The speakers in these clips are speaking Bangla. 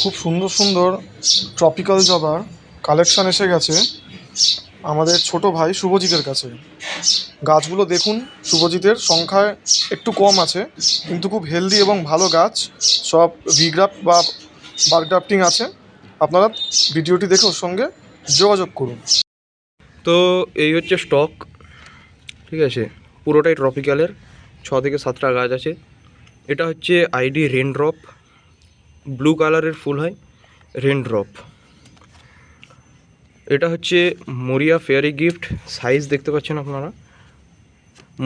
খুব সুন্দর সুন্দর ট্রপিক্যাল জবার কালেকশন এসে গেছে আমাদের ছোট ভাই শুভজিতের কাছে। গাছগুলো দেখুন, শুভজিতের সংখ্যায় একটু কম আছে, কিন্তু খুব হেলদি এবং ভালো গাছ। সব ভিগ্রাফট বা বার্গ্রাফটিং আছে। আপনারা ভিডিওটি দেখে ওর সঙ্গে যোগাযোগ করুন। তো এই হচ্ছে স্টক ঠিক আছে? পুরোটাই ট্রপিক্যালের ছ থেকে সাতটা গাছ আছে। এটা হচ্ছে আইডি রেন ড্রপ ব্লু কালারের ফুল হয় রেন ড্রপ এটা হচ্ছে মরিয়া ফেয়ারি গিফট সাইজ দেখতে পাচ্ছেন আপনারা?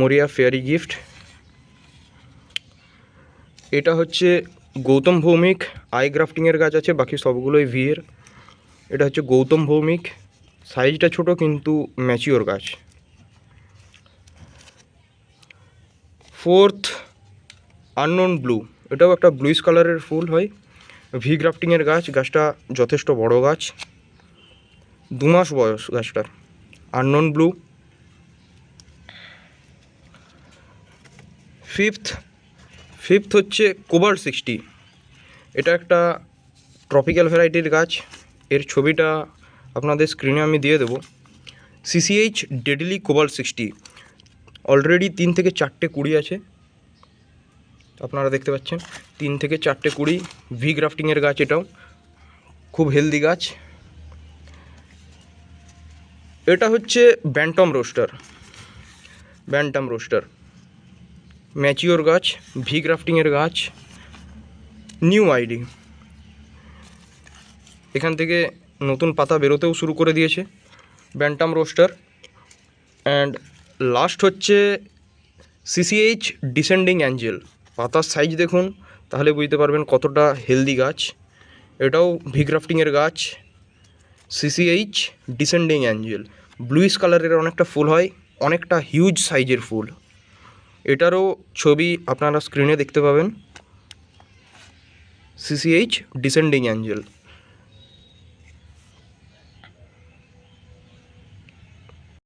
মরিয়া ফেয়ারি গিফট এটা হচ্ছে গৌতম ভৌমিক। আই গ্রাফটিংয়ের গাছ আছে, বাকি সবগুলোই ভিয়ের এটা হচ্ছে গৌতম ভৌমিক। সাইজটা ছোট, কিন্তু ম্যাচিওর গাছ। ফোর্থ আননোন ব্লু এটাও একটা ব্লুইশ কালারের ফুল হয়। ভি গ্রাফটিংয়ের গাছ, গাছটা যথেষ্ট বড় গাছ। দু মাস বয়স গাছটার আননোন ব্লু ফিফথ ফিফথ হচ্ছে কোবার সিক্সটি এটা একটা ট্রপিক্যাল ভ্যারাইটির গাছ। এর ছবিটা আপনাদের স্ক্রিনে আমি দিয়ে দেবো। CCH deadly cobalt sixty already তিন থেকে চারটে কুড়ি আছে। আপনারা দেখতে পাচ্ছেন, তিন থেকে চারটে কুড়ি ভি গ্রাফটিংয়ের গাছ এটাও। খুব হেলদি গাছ। এটা হচ্ছে bantam rooster bantam rooster mature গাছ ভি গ্রাফটিংয়ের গাছ। নিউ আইডি এখান থেকে নতুন পাতা বেরোতেও শুরু করে দিয়েছে ব্যান্টাম রোস্টার অ্যান্ড লাস্ট হচ্ছে সিসিএইচ ডিসেন্ডিং অ্যাঞ্জেল পাতার সাইজ দেখুন, তাহলে বুঝতে পারবেন কতটা হেলদি গাছ। এটাও ভিগ্রাফটিংয়ের গাছ। সিসিএইচ ডিসেন্ডিং অ্যাঞ্জেল ব্লুইশ কালারের অনেকটা ফুল হয়, অনেকটা হিউজ সাইজের ফুল। এটারও ছবি আপনারা স্ক্রিনে দেখতে পাবেন। CCH descending Angel